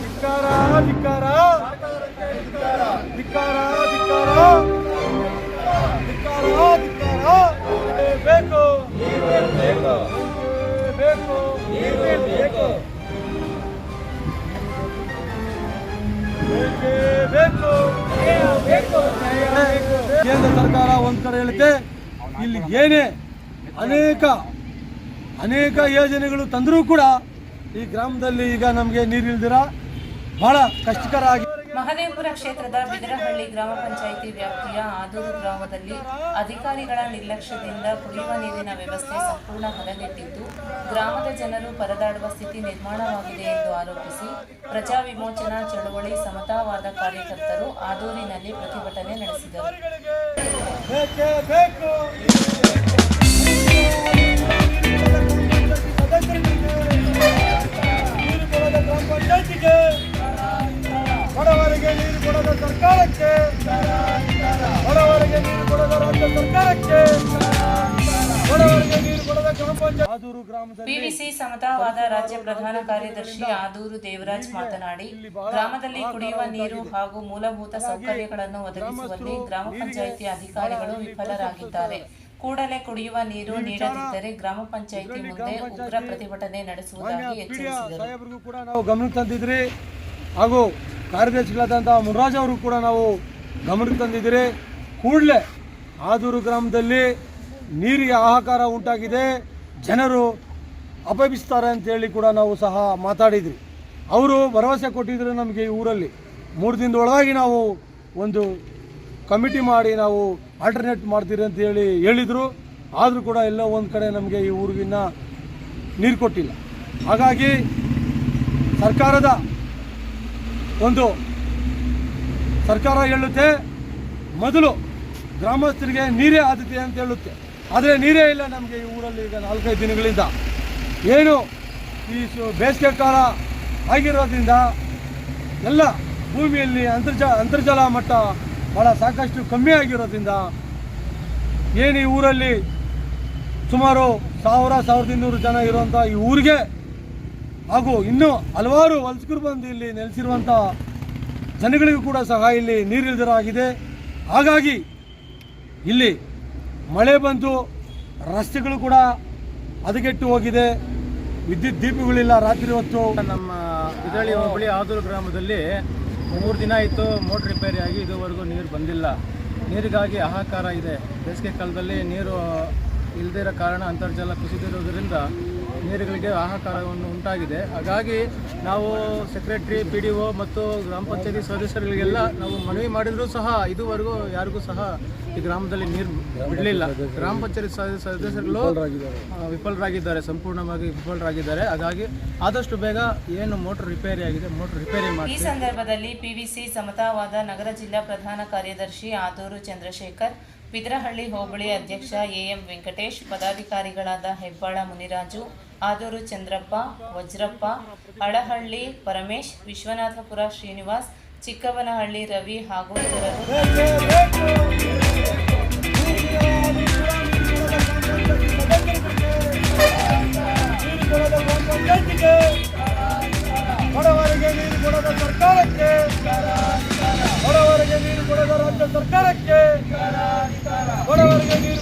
ಧಿಕ್ಕಾರ ಧಿಕ್ಕಾರ. ಧಿಕ್ಕಾರ ಧಿಕ್ಕಾರ. ಧಿಕ್ಕಾರ ಧಿಕ್ಕಾರ. ಏ ಬೇಕು. ಬೇಕು ಬೇಕು. ಬೇಕು ಬೇಕೇ. ಬೇಕು ಕೇಂದ್ರ ಸರ್ಕಾರ ಒಂದ್ ಕಡೆ ಹೇಳುತ್ತೆ ಇಲ್ಲಿ ಏನೇ ಅನೇಕ ಅನೇಕ ಯೋಜನೆಗಳು ತಂದರೂ ಕೂಡ ಈ ಗ್ರಾಮದಲ್ಲಿ ಈಗ ನಮಗೆ ನೀರಿಲ್ದಿರ ಬಹಳ ಕಷ್ಟಕರ ಆಗಿ ಮಹದೇವಪುರ ಕ್ಷೇತ್ರದ ಬಿದರಹಳ್ಳಿ ಗ್ರಾಮ ಪಂಚಾಯಿತಿ ವ್ಯಾಪ್ತಿಯ ಆದೂರು ಗ್ರಾಮದಲ್ಲಿ ಅಧಿಕಾರಿಗಳ ನಿರ್ಲಕ್ಷ್ಯದಿಂದ ಕುಡಿಯುವ ನೀರಿನ ವ್ಯವಸ್ಥೆ ಸಂಪೂರ್ಣ ಹದಗೆಟ್ಟಿದ್ದು ಗ್ರಾಮದ ಜನರು ಪರದಾಡುವ ಸ್ಥಿತಿ ನಿರ್ಮಾಣವಾಗಿದೆ ಎಂದು ಆರೋಪಿಸಿ ಪ್ರಜಾ ವಿಮೋಚನಾ ಚಳುವಳಿ ಸಮತಾವಾದ ಕಾರ್ಯಕರ್ತರು ಆದೂರಿನಲ್ಲಿ ಪ್ರತಿಭಟನೆ ನಡೆಸಿದರು. ಕೊಡದ ಸರ್ಕಾರಕ್ಕೆ ಬಡವರಿಗೆ ನೀರು ಕೊಡದ ರಾಜ್ಯ ಸರ್ಕಾರಕ್ಕೆ ಪಿವಿಸಿ ಸಮತಾವಾದ ರಾಜ್ಯ ಪ್ರಧಾನ ಕಾರ್ಯದರ್ಶಿ ಆದೂರು ದೇವರಾಜ್ ಮಾತನಾಡಿ ಗ್ರಾಮದಲ್ಲಿ ಕುಡಿಯುವ ನೀರು ಹಾಗೂ ಮೂಲಭೂತ ಸೌಕರ್ಯಗಳನ್ನು ಒದಗಿಸುವಲ್ಲಿ ಗ್ರಾಮ ಪಂಚಾಯಿತಿ ಅಧಿಕಾರಿಗಳು ವಿಫಲರಾಗಿದ್ದಾರೆ. ಕೂಡಲೇ ಕುಡಿಯುವ ನೀರು ನೀಡದಿದ್ದರೆ ಗ್ರಾಮ ಪಂಚಾಯಿತಿ ಮುಂದೆ ಉಗ್ರ ಪ್ರತಿಭಟನೆ ನಡೆಸುವುದಾಗಿ ಎಚ್ಚರಿಸಿದರು. ಹಾಗೂ ಕಾರ್ಯದರ್ಶಿಗಳಾದಂಥ ಮುನ್ರಾಜ್ ಅವರು ಕೂಡ ನಾವು ಗಮನಕ್ಕೆ ತಂದಿದ್ದೀರಿ. ಕೂಡಲೇ ಆದೂರು ಗ್ರಾಮದಲ್ಲಿ ನೀರಿಗೆ ಆಹಾಕಾರ ಉಂಟಾಗಿದೆ. ಜನರು ಅಂತ ಅಂತೇಳಿ ಕೂಡ ನಾವು ಸಹ ಮಾತಾಡಿದ್ವಿ ಅವರು ಭರವಸೆ ಕೊಟ್ಟಿದ್ದರು ನಮಗೆ ಈ ಊರಲ್ಲಿ. ಮೂರು ದಿನದ ಒಳಗಾಗಿ ನಾವು ಒಂದು ಕಮಿಟಿ ಮಾಡಿ ನಾವು ಆಲ್ಟರ್ನೇಟ್ ಮಾಡ್ತೀರಿ ಅಂತ ಹೇಳಿ ಹೇಳಿದರು. ಆದರೂ ಕೂಡ ಎಲ್ಲೋ ಒಂದು ಕಡೆ ನಮಗೆ ಈ ಊರಿಗಿನ್ನ ನೀರು ಕೊಟ್ಟಿಲ್ಲ. ಹಾಗಾಗಿ ಸರ್ಕಾರದ ಒಂದು ಸರ್ಕಾರ ಹೇಳುತ್ತೆ, ಮೊದಲು ಗ್ರಾಮಸ್ಥರಿಗೆ ನೀರೇ ಆದ್ಯತೆ ಅಂತ ಹೇಳುತ್ತೆ. ಆದರೆ ನೀರೇ ಇಲ್ಲ ನಮಗೆ ಈ ಊರಲ್ಲಿ ಈಗ ನಾಲ್ಕೈದು ದಿನಗಳಿಂದ. ಏನು ಈ ಬೇಸಿಗೆ ಕಾಲ ಆಗಿರೋದ್ರಿಂದ ಎಲ್ಲ ಭೂಮಿಯಲ್ಲಿ ಅಂತರ್ಜ, ಅಂತರ್ಜಲ ಮಟ್ಟ ಭಾಳ ಸಾಕಷ್ಟು ಕಮ್ಮಿ ಆಗಿರೋದ್ರಿಂದ ಏನು ಈ ಊರಲ್ಲಿ ಸುಮಾರು ಸಾವಿರ, ಸಾವಿರದ ಇನ್ನೂರು ಜನ ಇರುವಂಥ ಈ ಊರಿಗೆ ಹಾಗೂ ಇನ್ನೂ ಹಲವಾರು ವಲಸಿಗರು ಬಂದು ಇಲ್ಲಿ ನೆಲೆಸಿರುವಂಥ ಜನಗಳಿಗೂ ಕೂಡ ಸಹ ಇಲ್ಲಿ ನೀರಿಲ್ದರಾಗಿದೆ ಹಾಗಾಗಿ ಇಲ್ಲಿ ಮಳೆ ಬಂದು ರಸ್ತೆಗಳು ಕೂಡ ಹದಗೆಟ್ಟು ಹೋಗಿದೆ. ವಿದ್ಯುತ್ ದೀಪಗಳಿಲ್ಲ ರಾತ್ರಿ ಹೊತ್ತು. ನಮ್ಮ ಇದರಳ್ಳಿ ಹೋಬಳಿ ಆದೂರು ಗ್ರಾಮದಲ್ಲಿ ಮೂರು ದಿನ ಆಯಿತು ಮೋಟ್ರ್ ರಿಪೇರಿ ಆಗಿ ಇದುವರೆಗೂ ನೀರು ಬಂದಿಲ್ಲ. ನೀರಿಗಾಗಿ ಹಾಹಾಕಾರ ಇದೆ. ಬೇಸಿಗೆ ಕಾಲದಲ್ಲಿ ನೀರು ಇಲ್ಲದಿರೋ ಕಾರಣ ಅಂತರ್ಜಲ ಕುಸಿದಿರೋದ್ರಿಂದ ನೀರುಗಳಿಗೆ ಹಾಹಾಕಾರವನ್ನು ಉಂಟಾಗಿದೆ. ಹಾಗಾಗಿ ನಾವು ಸೆಕ್ರೆಟ್ರಿ ಪಿ ಡಿ ಒ ಮತ್ತು ಗ್ರಾಮ ಪಂಚಾಯತಿ ಸದಸ್ಯರಿಗೆಲ್ಲ ನಾವು ಮನವಿ ಮಾಡಿದರೂ ಸಹ ಇದುವರೆಗೂ ಯಾರಿಗೂ ಸಹ ಈ ಗ್ರಾಮದಲ್ಲಿ ನೀರು ಬಿಡಲಿಲ್ಲ. ಗ್ರಾಮ ಪಂಚಾಯತಿ ಸದಸ್ಯ- ಸದಸ್ಯರುಗಳು ವಿಫಲರಾಗಿದ್ದಾರೆ. ಸಂಪೂರ್ಣವಾಗಿ ವಿಫಲರಾಗಿದ್ದಾರೆ. ಹಾಗಾಗಿ ಆದಷ್ಟು ಬೇಗ ಏನು ಮೋಟರ್ ರಿಪೇರಿ ಆಗಿದೆ ಮೋಟರ್ ರಿಪೇರಿ ಈ ಮಾಡಿ ಸಂದರ್ಭದಲ್ಲಿ ಪಿವಿಸಿ ಸಮತಾವಾದ ನಗರ ಜಿಲ್ಲಾ ಪ್ರಧಾನ ಕಾರ್ಯದರ್ಶಿ ಆದೂರು ಚಂದ್ರಶೇಖರ್ ಬಿದ್ರಹಳ್ಳಿ ಹೋಬಳಿ ಅಧ್ಯಕ್ಷ ಎಎಂ ವೆಂಕಟೇಶ್, ಪದಾಧಿಕಾರಿಗಳಾದ ಹೆಬ್ಬಾಳ ಮುನಿರಾಜು, ಆದೂರು ಚಂದ್ರಪ್ಪ, ವಜ್ರಪ್ಪ, ಅಳಹಳ್ಳಿ ಪರಮೇಶ್, ವಿಶ್ವನಾಥಪುರ ಶ್ರೀನಿವಾಸ್, ಚಿಕ್ಕವನಹಳ್ಳಿ ರವಿ ಹಾಗೂ ಸರ್ಕಾರಕ್ಕೆ Thank you.